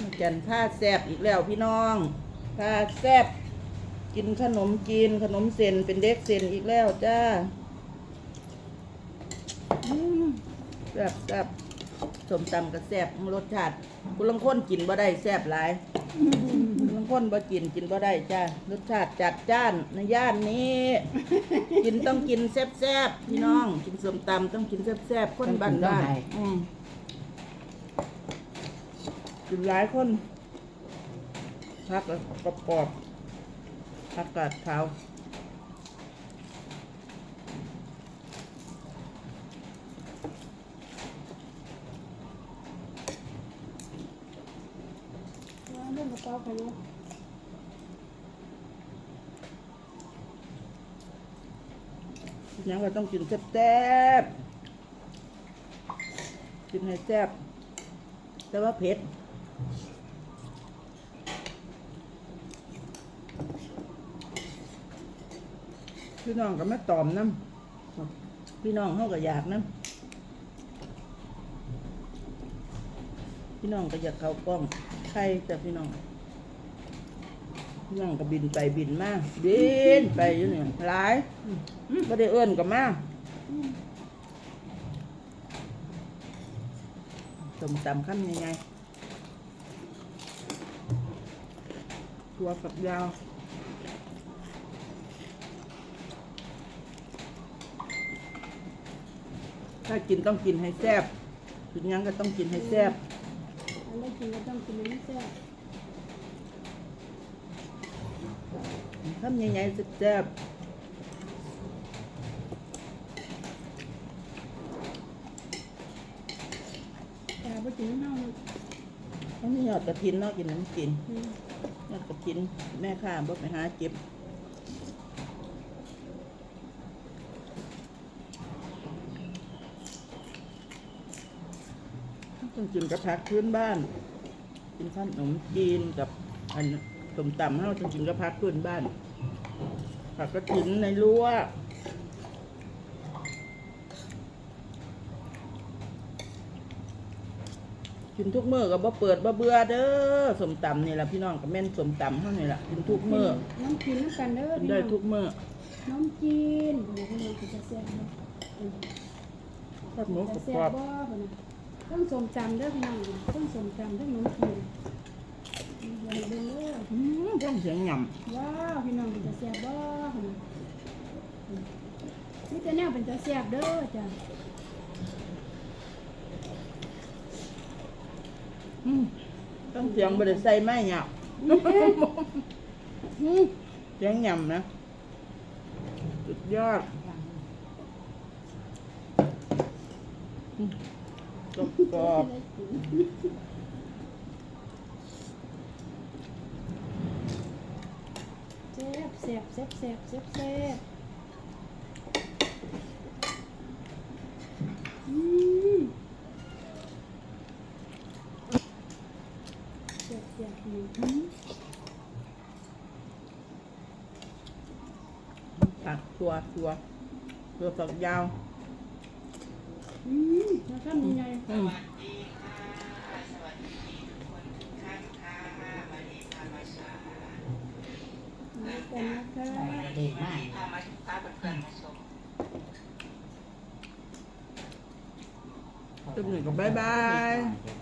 มาจันผ้าแซบอีกแล้วพี่น้องผ้าแซบกินขนมจีนขนมเส้นเป็นเด็กเส้นอีกแล้วจ้าอืมแซบแซบสมตำกับแซบรสชาติคุณลังคนกินบ่ได้แซบหลายคุณลังคนบ่กินกินบ่ได้จ้ารสชาติจัดจ้านในย่านนี้ กินต้องกินแซ่บๆพี่น้อง กินสมตำต้องกินแซ่บๆคนบ้านบ้านๆอืม กินหลายคนพักแล้วกรอบกรอบๆผักกาดขาวเรื่องกระเป๋าไปเนาะกินหยังก็ต้องกินแซ่บๆกินให้แซ่บแต่ว่าเผ็ด พี่น้องก็ไม่ตอมน้ำพี่น้องเขาก็อยากน้ำพี่น้องก็อยากเข้ากล้องใครแต่พี่น้อง พี่น้องก็บินไปบินมาบินไปอยู่เนี่ยหลายไม่ได้เอื้อนกับมาสมตำขั้นยังไง ตัวฝักยาวถ้ากินต้องกินให้แซ่บกินหยังก็ต้องกินให้แซ่บอันได้กินก็ต้องกินอันนี้แซ่บทำยังไงแซ่บแต่พอกินน้ำเน่าๆต้องมียอดกระถินเนาะกินน้ำกินอืม ยอดกระถินแม่ข้าบ่ไปหาเก็บต้องกินกับผักพื้นบ้าน กินข้าวขนมจีนกับอันสมตำเฮาต้องกินกับผักพื้นบ้านผักกระถินในรั้ว กินทุกมื้อก็บ่เปิดบ่เบื่อเด้อสมตำนี่ล่ะพี่น้องก็แม่นสมตำเฮานี่ล่ะกินทุกมื้อน้ำกินน้ำกันเด้อกินพี่ได้น้องทุกมื้อน้ำจีนเดี๋ยวพี่น้องกินจะแซ่บเนาะทอดหมูกรอบต้องสมจำเด้อพี่น้องต้องสมจำต้องน้ำกินเดี๋ยวเบิ่งเด้อๆอืมต้องเสียงหย่ว้าวพี่น้องเป็นจะแซ่บบ่บ่นะอืมนี่แต่แนวเป็นจะแซ่บเด้อจ้ะำอืม ต้องเสียงบ่ได้ใส่ไม้หยับอืมเสียงหย่ำนะ สุดยอดอืมกรอบๆแซ่บแซ่บแซ่บแซ่บแซ่บแซ่บอืม แซ่บแซ่บนี่อืมผักตัวตัวตัวฝักยาวอืมแล้วก็มีไงอืมมีกันนะคะเด็กมากตึ้งหนึ่งก็บายบายเดี๋ยว